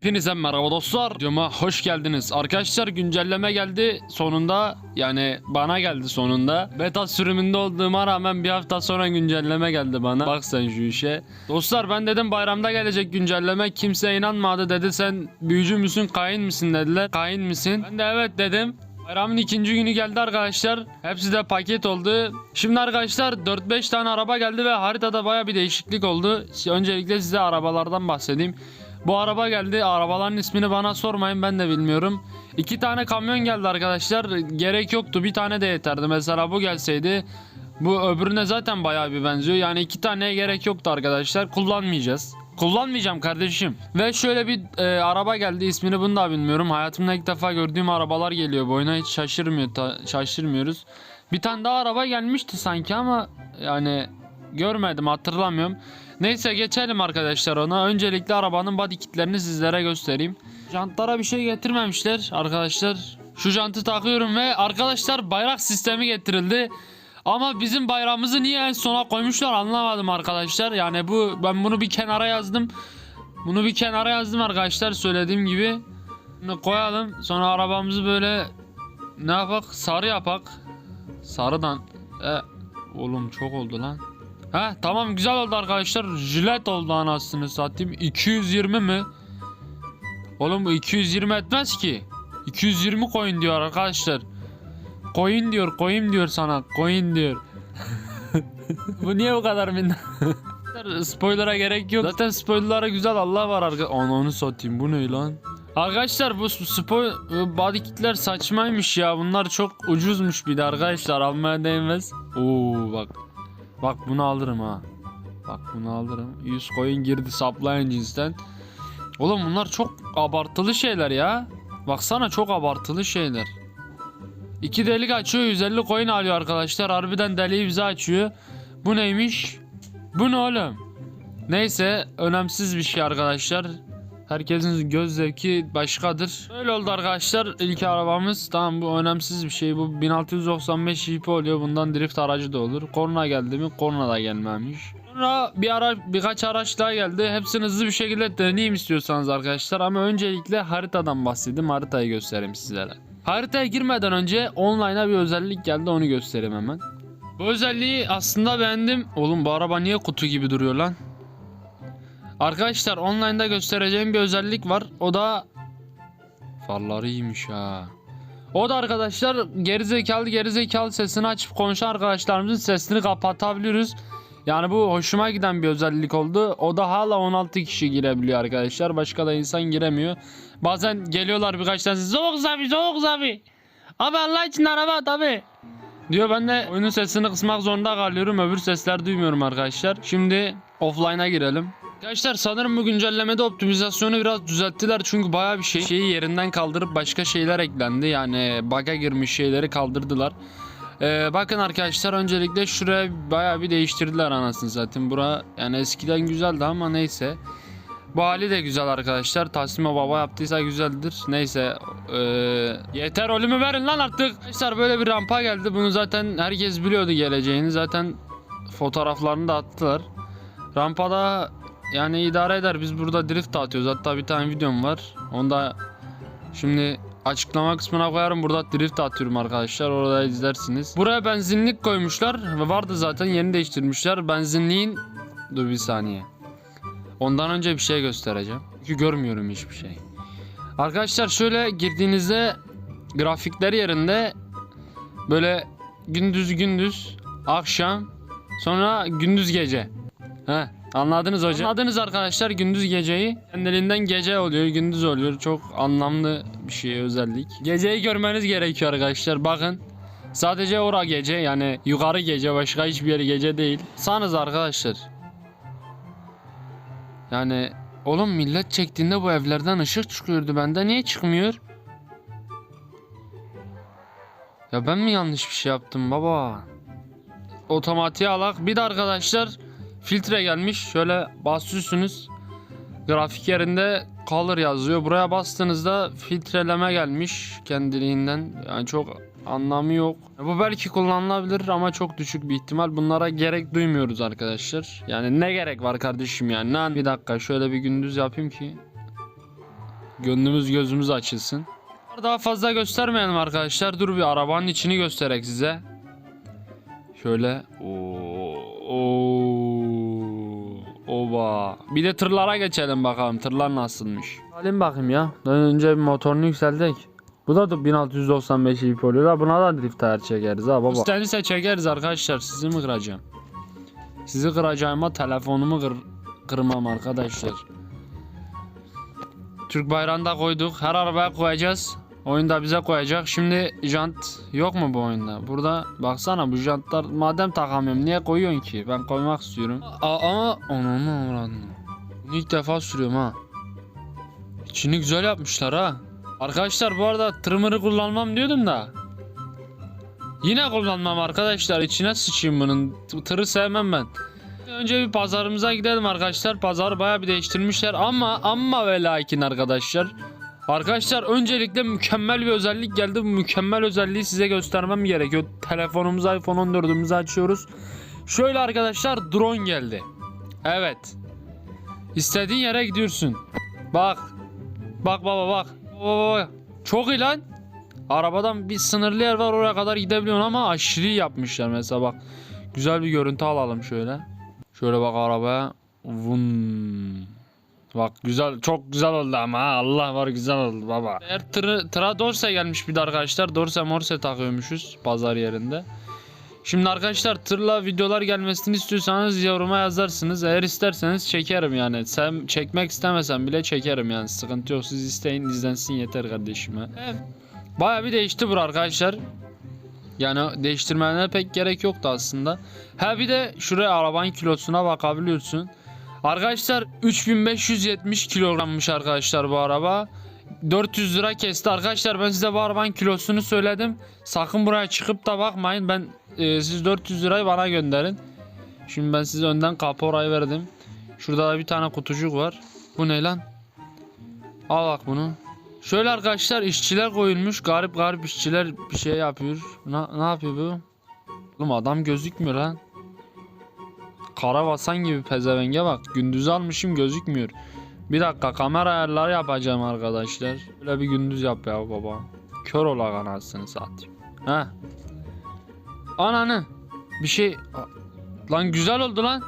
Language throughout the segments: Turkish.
Hepinize merhaba dostlar. Videoma hoş geldiniz. Arkadaşlar güncelleme geldi sonunda. Yani bana geldi sonunda. Beta sürümünde olduğuma rağmen bir hafta sonra güncelleme geldi bana. Bak sen şu işe. Dostlar ben dedim bayramda gelecek güncelleme. Kimse inanmadı dedi sen büyücü müsün kain misin dediler. Kain misin? Ben de evet dedim. Bayramın ikinci günü geldi arkadaşlar. Hepsi de paket oldu. Şimdi arkadaşlar 4-5 tane araba geldi ve haritada baya bir değişiklik oldu. Öncelikle size arabalardan bahsedeyim. Bu araba geldi. Arabaların ismini bana sormayın ben de bilmiyorum. İki tane kamyon geldi arkadaşlar. Gerek yoktu. Bir tane de yeterdi. Mesela bu gelseydi. Bu öbürüne zaten bayağı bir benziyor. Yani iki taneye gerek yoktu arkadaşlar. Kullanmayacağız. Kullanmayacağım kardeşim. Ve şöyle bir e, araba geldi. İsmini bunu da bilmiyorum. Hayatımda ilk defa gördüğüm arabalar geliyor. Bu oyuna hiç şaşırmıyor, şaşırmıyoruz. Bir tane daha araba gelmişti sanki ama yani görmedim hatırlamıyorum. Neyse geçelim arkadaşlar ona. Öncelikle arabanın body kitlerini sizlere göstereyim. Jantlara bir şey getirmemişler arkadaşlar. Şu jantı takıyorum ve arkadaşlar bayrak sistemi getirildi. Ama bizim bayrağımızı niye en sona koymuşlar anlamadım arkadaşlar. Yani bu ben bunu bir kenara yazdım. Bunu bir kenara yazdım arkadaşlar söylediğim gibi. Bunu koyalım. Sonra arabamızı böyle ne yapak? Sarı yapak. Sarıdan. E, oğlum çok oldu lan. Ha tamam güzel oldu arkadaşlar. Jilet oldu anasını satayım. 220 mi? Oğlum bu 220 etmez ki. 220 koyun diyor arkadaşlar. Koyun diyor, koyun diyor sana. Koyun diyor. bu niye bu kadar min? Spoiler'a gerek yok. Zaten spoiler'lara güzel Allah var arka. Ananı satayım bu ne lan? Arkadaşlar bu spoil body kitler saçmaymış ya. Bunlar çok ucuzmuş bir de arkadaşlar almaya değmez. Oo bak. Bak bunu alırım ha. Bak bunu alırım. 100 coin girdi saplayan cinsten. Oğlum bunlar çok abartılı şeyler ya. Baksana çok abartılı şeyler. İki delik açıyor 150 coin alıyor arkadaşlar. Harbiden deliği bize açıyor. Bu neymiş? Bu ne oğlum? Neyse önemsiz bir şey arkadaşlar. Herkesin göz zevki başkadır. Öyle oldu arkadaşlar. İlk arabamız tamam bu önemsiz bir şey. Bu 1695 Jeep oluyor. Bundan drift aracı da olur. Korna geldi mi? Korna da gelmemiş. Sonra bir ara birkaç araç daha geldi. Hepsini hızlı bir şekilde deneyeyim istiyorsanız arkadaşlar. Ama öncelikle haritadan bahsedeyim. Haritayı göstereyim sizlere. Haritaya girmeden önce online'a bir özellik geldi. Onu göstereyim hemen. Bu özelliği aslında beğendim. Oğlum bu araba niye kutu gibi duruyor lan? Arkadaşlar online'da göstereceğim bir özellik var. O da farları iyiymiş ha. O da arkadaşlar gerizekalı gerizekalı sesini açıp konuşan arkadaşlarımızın sesini kapatabiliyoruz. Yani bu hoşuma giden bir özellik oldu. O da hala 16 kişi girebiliyor arkadaşlar. Başka da insan giremiyor. Bazen geliyorlar birkaç tanesi. Soğuk abi soğuk abi. Abi Allah için araba tabi. Diyor ben de oyunun sesini kısmak zorunda kalıyorum. Öbür sesler duymuyorum arkadaşlar. Şimdi offline'a girelim. Arkadaşlar sanırım bu güncellemede optimizasyonu biraz düzelttiler çünkü baya bir şey şeyi yerinden kaldırıp başka şeyler eklendi yani bug'a girmiş şeyleri kaldırdılar. Ee, bakın arkadaşlar öncelikle şuraya baya bir değiştirdiler anasını zaten bura yani eskiden güzeldi ama neyse. Bu hali de güzel arkadaşlar. Tasma baba yaptıysa güzeldir. Neyse. Ee, yeter ölümü verin lan artık. Arkadaşlar böyle bir rampa geldi. Bunu zaten herkes biliyordu geleceğini. Zaten fotoğraflarını da attılar. Rampada yani idare eder. Biz burada drift atıyoruz. Hatta bir tane videom var. Onu da şimdi açıklama kısmına koyarım. Burada drift atıyorum arkadaşlar. Orada izlersiniz. Buraya benzinlik koymuşlar. Ve vardı zaten yeni değiştirmişler. Benzinliğin... Dur bir saniye. Ondan önce bir şey göstereceğim. Çünkü görmüyorum hiçbir şey. Arkadaşlar şöyle girdiğinizde grafikler yerinde böyle gündüz gündüz akşam sonra gündüz gece. He anladınız hocam. Anladınız arkadaşlar gündüz geceyi. Kendiliğinden gece oluyor gündüz oluyor. Çok anlamlı bir şey özellik. Geceyi görmeniz gerekiyor arkadaşlar. Bakın sadece ora gece yani yukarı gece başka hiçbir yer gece değil. Sanız arkadaşlar. Yani oğlum millet çektiğinde bu evlerden ışık çıkıyordu. Bende niye çıkmıyor? Ya ben mi yanlış bir şey yaptım baba? Otomatiğe alak. Bir de arkadaşlar filtre gelmiş. Şöyle basıyorsunuz. Grafik yerinde color yazıyor. Buraya bastığınızda filtreleme gelmiş kendiliğinden. Yani çok anlamı yok. Bu belki kullanılabilir ama çok düşük bir ihtimal. Bunlara gerek duymuyoruz arkadaşlar. Yani ne gerek var kardeşim yani? Lan bir dakika şöyle bir gündüz yapayım ki. Gönlümüz gözümüz açılsın. Daha fazla göstermeyelim arkadaşlar. Dur bir arabanın içini göstererek size. Şöyle. Oo, oo, oba. Bir de tırlara geçelim bakalım. Tırlar nasılmış. Alayım bakayım ya. Önce bir motorunu yükseldik. Bu da 1695 ip oluyor da buna da drift ayar çekeriz ha baba. İstenirse çekeriz arkadaşlar. Sizi mi kıracağım? Sizi kıracağıma telefonumu kır, kırmam arkadaşlar. Türk bayrağını da koyduk. Her arabaya koyacağız. Oyunda bize koyacak. Şimdi jant yok mu bu oyunda? Burada baksana bu jantlar madem takamıyorum niye koyuyorsun ki? Ben koymak istiyorum. Aa, ama onu? Bunu ilk defa sürüyorum ha. İçini güzel yapmışlar ha. Arkadaşlar bu arada tırmırı kullanmam diyordum da. Yine kullanmam arkadaşlar. İçine sıçayım bunun. Tırı sevmem ben. Önce bir pazarımıza gidelim arkadaşlar. Pazarı bayağı bir değiştirmişler ama ama ve lakin arkadaşlar. Arkadaşlar öncelikle mükemmel bir özellik geldi. Bu mükemmel özelliği size göstermem gerekiyor. Telefonumuzu iPhone 14'ümüzü açıyoruz. Şöyle arkadaşlar drone geldi. Evet. İstediğin yere gidiyorsun. Bak. Bak baba bak. Baba bak. Çok iyi lan. Arabadan bir sınırlı yer var oraya kadar gidebiliyorsun ama aşırı yapmışlar mesela bak. Güzel bir görüntü alalım şöyle. Şöyle bak arabaya. Vun. Bak güzel çok güzel oldu ama ha. Allah var güzel oldu baba. Eğer tırı, tıra dorse gelmiş bir de arkadaşlar. Dorse morse takıyormuşuz pazar yerinde. Şimdi arkadaşlar tırla videolar gelmesini istiyorsanız yoruma yazarsınız. Eğer isterseniz çekerim yani. Sen çekmek istemesen bile çekerim yani. Sıkıntı yok. Siz isteyin izlensin yeter kardeşime. Evet. Baya bir değişti bura arkadaşlar. Yani değiştirmelerine pek gerek yoktu aslında. Ha bir de şuraya arabanın kilosuna bakabiliyorsun. Arkadaşlar 3570 kilogrammış arkadaşlar bu araba. 400 lira kesti arkadaşlar ben size bu arabanın kilosunu söyledim. Sakın buraya çıkıp da bakmayın. Ben e, siz 400 lirayı bana gönderin. Şimdi ben size önden kaporayı verdim. Şurada da bir tane kutucuk var. Bu ne lan? Al bak bunu. Şöyle arkadaşlar işçiler koyulmuş. Garip garip işçiler bir şey yapıyor. Na, ne yapıyor bu? Oğlum adam gözükmüyor lan. Kara basan gibi pezevenge bak. Gündüz almışım gözükmüyor. Bir dakika kamera ayarları yapacağım arkadaşlar. Böyle bir gündüz yap ya baba. Kör ola anasını satayım. He. Ananı. Bir şey. Lan güzel oldu lan.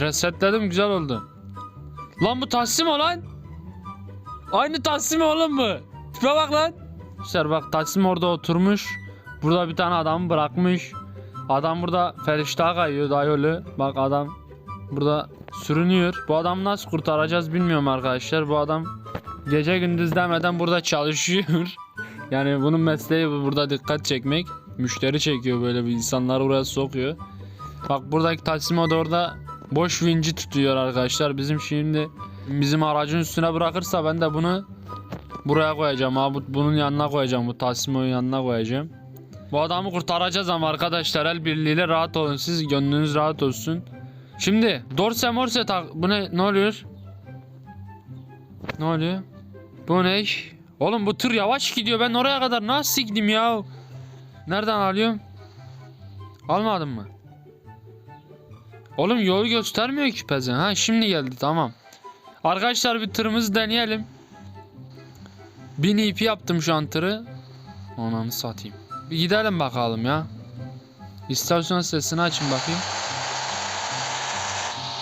Resetledim güzel oldu. Lan bu Tahsim o lan. Aynı Tahsim oğlum mu? Tipe bak lan. Arkadaşlar bak Tahsim orada oturmuş. Burada bir tane adamı bırakmış. Adam burada feriştah kayıyor dayolu. Bak adam burada sürünüyor. Bu adamı nasıl kurtaracağız bilmiyorum arkadaşlar. Bu adam gece gündüz demeden burada çalışıyor. yani bunun mesleği bu, burada dikkat çekmek. Müşteri çekiyor böyle bir insanları buraya sokuyor. Bak buradaki Tatsimo da orada boş vinci tutuyor arkadaşlar. Bizim şimdi bizim aracın üstüne bırakırsa ben de bunu buraya koyacağım. Ha, bu- bunun yanına koyacağım. Bu Tatsimo'nun yanına koyacağım. Bu adamı kurtaracağız ama arkadaşlar el birliğiyle rahat olun. Siz gönlünüz rahat olsun. Şimdi dorse morse tak bu ne ne oluyor? Ne oluyor? Bu ne? Oğlum bu tır yavaş gidiyor. Ben oraya kadar nasıl gideyim ya? Nereden alıyorum? Almadın mı? Oğlum yolu göstermiyor ki pezen. Ha şimdi geldi tamam. Arkadaşlar bir tırımızı deneyelim. Bin ip yaptım şu an tırı. Ananı satayım. Bir gidelim bakalım ya. İstasyon sesini açın bakayım.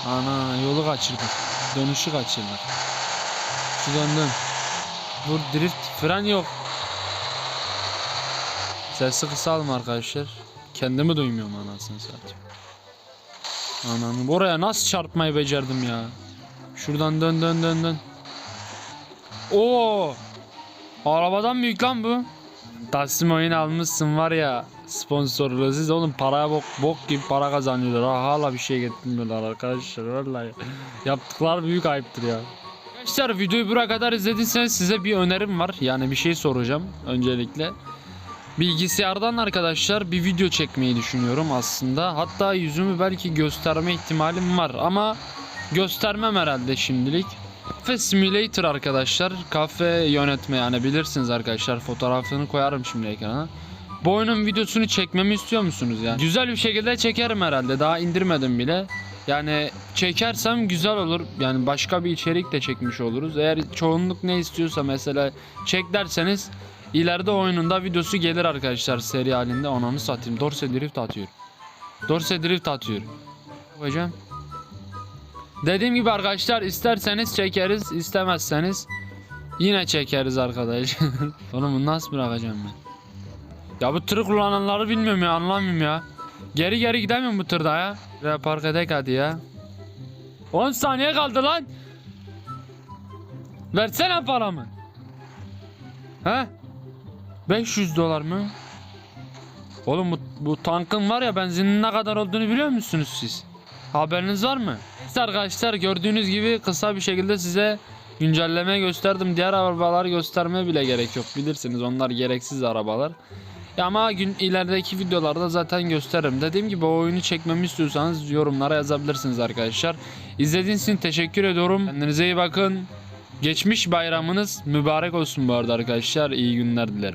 Ana yolu kaçırdık. Dönüşü kaçırdık. Şu döndüm. Dur drift fren yok. Sesi kısalım arkadaşlar. Kendimi duymuyorum anasını satayım. Ananı oraya nasıl çarpmayı becerdim ya. Şuradan dön dön dön dön. Oo! Arabadan büyük lan bu. Taslim oyun almışsın var ya sponsorlu siz oğlum paraya bok, bok gibi para kazanıyorlar ha, hala bir şey getirmiyorlar arkadaşlar vallahi yaptıkları büyük ayıptır ya. Arkadaşlar videoyu buraya kadar izlediyseniz size bir önerim var yani bir şey soracağım öncelikle. Bilgisayardan arkadaşlar bir video çekmeyi düşünüyorum aslında hatta yüzümü belki gösterme ihtimalim var ama göstermem herhalde şimdilik. Cafe Simulator arkadaşlar. Kafe yönetme yani bilirsiniz arkadaşlar. Fotoğrafını koyarım şimdi ekrana. Bu oyunun videosunu çekmemi istiyor musunuz yani? Güzel bir şekilde çekerim herhalde. Daha indirmedim bile. Yani çekersem güzel olur. Yani başka bir içerik de çekmiş oluruz. Eğer çoğunluk ne istiyorsa mesela çek derseniz ileride oyununda videosu gelir arkadaşlar seri halinde. Ananı satayım. Dorse drift atıyor. Dorse drift atıyor. Hocam. Dediğim gibi arkadaşlar isterseniz çekeriz, istemezseniz yine çekeriz arkadaş. Oğlum bunu nasıl bırakacağım ben? Ya bu tırı kullananları bilmiyorum ya anlamıyorum ya. Geri geri gidemiyorum bu tırda ya. Buraya park edek hadi ya. 10 saniye kaldı lan. Versene paramı. He? 500 dolar mı? Oğlum bu, bu tankın var ya benzinin ne kadar olduğunu biliyor musunuz siz? Haberiniz var mı? Neyse arkadaşlar gördüğünüz gibi kısa bir şekilde size güncelleme gösterdim. Diğer arabaları göstermeye bile gerek yok. Bilirsiniz onlar gereksiz arabalar. Ya ama gün ilerideki videolarda zaten gösteririm. Dediğim gibi o oyunu çekmemi istiyorsanız yorumlara yazabilirsiniz arkadaşlar. İzlediğiniz için teşekkür ediyorum. Kendinize iyi bakın. Geçmiş bayramınız mübarek olsun bu arada arkadaşlar. İyi günler dilerim.